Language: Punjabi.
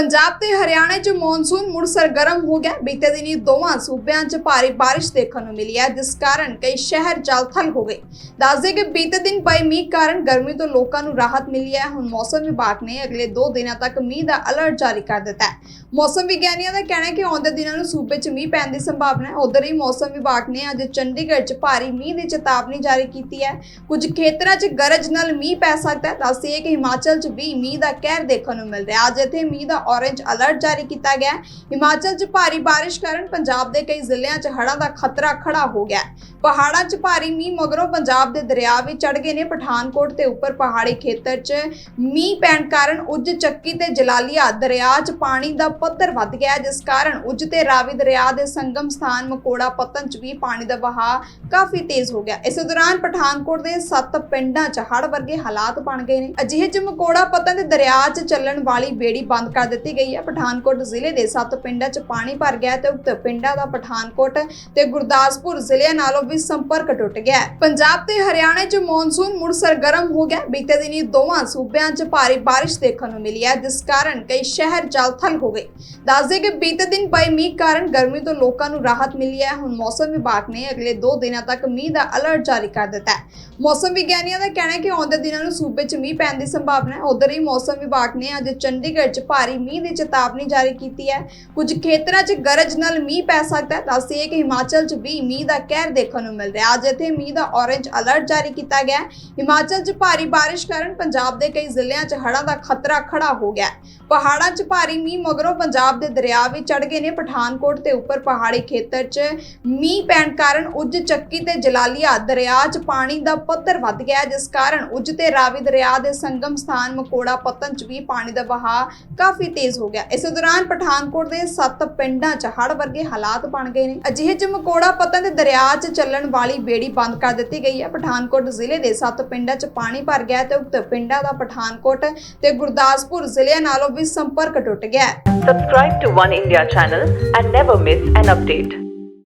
ਪੰਜਾਬ ਤੇ ਹਰਿਆਣਾ 'ਚ ਮੌਨਸੂਨ ਮੁੜ ਸਰਗਰਮ ਹੋ ਗਿਆ। ਬੀਤੇ ਦਿਨੀ ਦੋਵਾਂ ਸੂਬਿਆਂ 'ਚ ਭਾਰੀ ਬਾਰਿਸ਼ ਦੇਖਣ ਨੂੰ ਮਿਲੀ ਹੈ, ਜਿਸ ਕਾਰਨ ਕਈ ਸ਼ਹਿਰ ਜਲ-ਥਲ ਹੋ ਗਏ। ਦੱਸਦੇ ਕਿ ਬੀਤੇ ਦਿਨ ਪਏ ਮੀਂਹ ਕਾਰਨ ਗਰਮੀ ਤੋਂ ਲੋਕਾਂ ਨੂੰ ਰਾਹਤ ਮਿਲੀ ਹੈ। ਹੁਣ ਮੌਸਮ ਵਿਭਾਗ ਨੇ ਅਗਲੇ 2 ਦਿਨਾਂ ਤੱਕ ਮੀਂਹ ਦਾ ਅਲਰਟ ਜਾਰੀ ਕਰ ਦਿੱਤਾ ਹੈ। ਮੌਸਮ ਵਿਗਿਆਨੀਆਂ ਦਾ ਕਹਿਣਾ ਹੈ ਕਿ ਆਉਂਦੇ ਦਿਨਾਂ ਨੂੰ ਸੂਬੇ 'ਚ ਮੀਂਹ ਪੈਣ ਦੀ ਸੰਭਾਵਨਾ ਹੈ। ਉਧਰ ਹੀ ਮੌਸਮ ਵਿਭਾਗ ਨੇ ਅੱਜ ਚੰਡੀਗੜ੍ਹ 'ਚ ਭਾਰੀ ਮੀਂਹ ਦੀ ਚੇਤਾਵਨੀ ਜਾਰੀ ਕੀਤੀ ਹੈ। ਕੁਝ ਖੇਤਰਾਂ 'ਚ ਗਰਜ ਨਾਲ ਮੀਂਹ ਪੈ ਸਕਦਾ ਹੈ। ਦੱਸਦੇ ਕਿ ਹਿਮਾਚਲ 'ਚ ਵੀ ਮੀਂਹ ਦਾ ਕਹਿਰ ਦੇਖਣ ਨੂੰ ਮਿਲ ਰਿਹਾ ਅੱਜ ਇੱਥੇ ਮੀਂਹ ਦਾ ਔਰੇਂਜ ਅਲਰਟ ਜਾਰੀ ਕੀਤਾ ਗਿਆ ਹੈ। ਹਿਮਾਚਲ 'ਚ ਭਾਰੀ ਬਾਰਿਸ਼ ਕਾਰਨ ਪੰਜਾਬ ਦੇ ਕਈ ਜ਼ਿਲ੍ਹਿਆਂ 'ਚ ਹੜ੍ਹਾਂ ਦਾ ਖਤਰਾ ਖੜਾ ਹੋ ਗਿਆ ਹੈ। ਪਹਾੜਾਂ 'ਚ ਭਾਰੀ ਮੀਂਹ ਮਗਰੋਂ ਪੰਜਾਬ ਦੇ ਦਰਿਆ ਵੀ ਚੜ ਗਏ ਨੇ ਪਠਾਨਕੋਟ ਤੇ ਉੱਪਰ ਪਹਾੜੀ ਖੇਤਰ 'ਚ ਮੀਂਹ ਪੈਣ ਕਾਰਨ ਉੱਜ ਚੱਕੀ ਤੇ ਜਲਾਲੀਆ ਦਰਿਆ 'ਚ ਪਾਣੀ ਦਾ ਪੱਧਰ ਵੱਧ ਗਿਆ ਜਿਸ ਕਾਰਨ ਉੱਜ ਤੇ ਰਾਵੀ ਦਰਿਆ ਦੇ ਸੰਗਮ ਸਥਾਨ ਮਕੋੜਾ ਪਤਨ 'ਚ ਵੀ ਪਾਣੀ ਦਾ ਵਹਾਅ ਕਾਫੀ ਤੇਜ਼ ਹੋ ਗਿਆ ਇਸ ਦੌਰਾਨ ਪਠਾਨਕੋਟ ਦੇ ਸੱਤ ਪਿੰਡਾਂ 'ਚ ਹੜ੍ਹ ਵਰਗੇ ਹਾਲਾਤ ਬਣ ਗਏ ਨੇ ਅਜਿਹੇ 'ਚ ਮਕੋੜਾ ਪਤਨ ਦੇ ਦਰਿਆ 'ਚ ਚੱਲਣ ਵਾਲੀ ਬੇੜੀ ਬੰਦ ਕਰ ਦਿੱਤੀ ਗਈ ਹੈ। ਪਠਾਨਕੋਟ ਜ਼ਿਲ੍ਹੇ ਦੇ ਸੱਤ ਪਿੰਡਾਂ 'ਚ ਪਾਣੀ ਭਰ ਗਿਆ ਤੇ ਉਕਤ ਪਿੰਡਾਂ ਦਾ ਪਠਾਨਕੋਟ ਤੇ ਗੁਰਦਾਸਪੁਰ ਜ਼ਿਲ੍ਹਿਆਂ ਨਾਲੋਂ ਵੀ ਸੰਪਰਕ ਟੁੱਟ ਗਿਆ ਪੰਜਾਬ ਤੇ ਹਰਿਆਣਾ 'ਚ ਮੌਨਸੂਨ ਮੁੜ ਸਰਗਰਮ ਹੋ ਗਿਆ। ਬੀਤੇ ਦਿਨੀ ਦੋਵਾਂ ਸੂਬਿਆਂ 'ਚ ਭਾਰੀ ਬਾਰਿਸ਼ ਦੇਖਣ ਨੂੰ ਮਿਲੀ ਹੈ। ਜਿਸ ਕਾਰਨ ਕਈ ਸ਼ਹਿਰ ਜਲ-ਥਲ ਹੋ ਗਏ। ਦੱਸਦੇ ਕਿ ਬੀਤੇ ਦਿਨ ਪਏ ਮੀਂਹ ਕਾਰਨ ਗਰਮੀ ਤੋਂ ਲੋਕਾਂ ਨੂੰ ਰਾਹਤ ਮਿਲੀ ਹੈ। ਹੁਣ ਮੌਸਮ ਵਿਭਾਗ ਨੇ ਅਗਲੇ 2 ਦਿਨਾਂ ਤੱਕ ਮੀਂਹ ਦਾ ਅਲਰਟ ਜਾਰੀ ਕਰ ਦਿੱਤਾ ਹੈ। ਮੌਸਮ ਵਿਗਿਆਨੀਆਂ ਦਾ ਕਹਿਣਾ ਹੈ ਕਿ ਆਉਂਦੇ ਦਿਨਾਂ ਨੂੰ ਸੂਬੇ 'ਚ ਮੀਂਹ ਪੈਣ ਦੀ ਸੰਭਾਵਨਾ ਹੈ। ਉਧਰ ਹੀ ਮੌਸਮ ਵਿਭਾਗ ਨੇ ਅੱਜ ਚੰਡੀਗੜ੍ਹ 'ਚ ਭਾਰੀ ਮੀਂਹ ਦੀ ਚੇਤਾਵਨੀ ਜਾਰੀ ਕੀਤੀ ਹੈ। ਕੁਝ ਖੇਤਰਾਂ 'ਚ ਗਰਜ ਨਾਲ ਮੀਂਹ ਪੈ ਸਕਦਾ ਹੈ। ਦੱਸਦੇ ਕਿ ਹਿਮਾਚਲ 'ਚ ਵੀ ਮੀਂਹ ਦਾ ਕਹਿਰ ਦੇਖਣ ਨੂੰ ਮਿਲ ਰਿਹਾ ਅੱਜ ਇੱਥੇ ਮੀਂਹ ਦਾ ਔਰੇਂਜ ਅਲਰਟ ਜਾਰੀ ਕੀਤਾ ਗਿਆ ਹਿਮਾਚਲ 'ਚ ਭਾਰੀ ਬਾਰਿਸ਼ ਕਾਰਨ ਪੰਜਾਬ ਦੇ ਕਈ ਜ਼ਿਲ੍ਹਿਆਂ 'ਚ ਹੜ੍ਹਾਂ ਦਾ ਖਤਰਾ ਖੜਾ ਹੋ ਗਿਆ ਪਹਾੜਾਂ 'ਚ ਭਾਰੀ ਮੀਂਹ ਮਗਰੋਂ ਪੰਜਾਬ ਦੇ ਦਰਿਆ ਵੀ ਚੜ ਗਏ ਨੇ। ਪਠਾਨਕੋਟ ਤੇ ਉੱਪਰ ਪਹਾੜੀ ਖੇਤਰ 'ਚ ਮੀਂਹ ਪੈਣ ਕਾਰਨ ਉੱਜ ਚੱਕੀ ਤੇ ਜਲਾਲੀਆ ਦਰਿਆ 'ਚ ਪਾਣੀ ਦਾ ਪੱਧਰ ਵੱਧ ਗਿਆ ਜਿਸ ਕਾਰਨ ਉੱਜ ਤੇ ਰਾਵੀ ਦਰਿਆ ਦੇ ਸੰਗਮ ਸਥਾਨ ਮਕੋੜਾ ਪਤਨ 'ਚ ਵੀ ਪਾਣੀ ਦਾ ਵਹਾਅ ਕਾਫੀ ਤੇਜ਼ ਹੋ ਗਿਆ। ਇਸ ਦੌਰਾਨ ਪਠਾਨਕੋਟ ਦੇ ਸੱਤ ਪਿੰਡਾਂ 'ਚ ਹੜ੍ਹ ਵਰਗੇ ਹਾਲਾਤ ਬਣ ਗਏ ਨੇ। ਅਜਿਹੇ 'ਚ ਮਕੋੜਾ ਪਤਨ ਦੇ ਦਰਿਆ 'ਚ ਚੱਲਣ ਵਾਲੀ ਬੇੜੀ ਬੰਦ ਕਰ ਦਿੱਤੀ ਗਈ ਹੈ। ਪਠਾਨਕੋਟ ਜ਼ਿਲ੍ਹੇ ਦੇ ਸੱਤ ਪਿੰਡਾਂ 'ਚ ਪਾਣੀ ਭਰ ਗਿਆ ਤੇ ਉਕਤ ਪਿੰਡਾਂ ਦਾ ਪਠਾਨਕੋਟ ਤੇ ਗੁਰਦਾਸਪੁਰ ਜ਼ਿਲ੍ਹਿਆਂ ਨਾਲੋਂ ਵੀ ਸੰਪਰਕ ਟੁੱਟ ਗਿਆ ਹੈ। Subscribe to One India channel and never miss an update.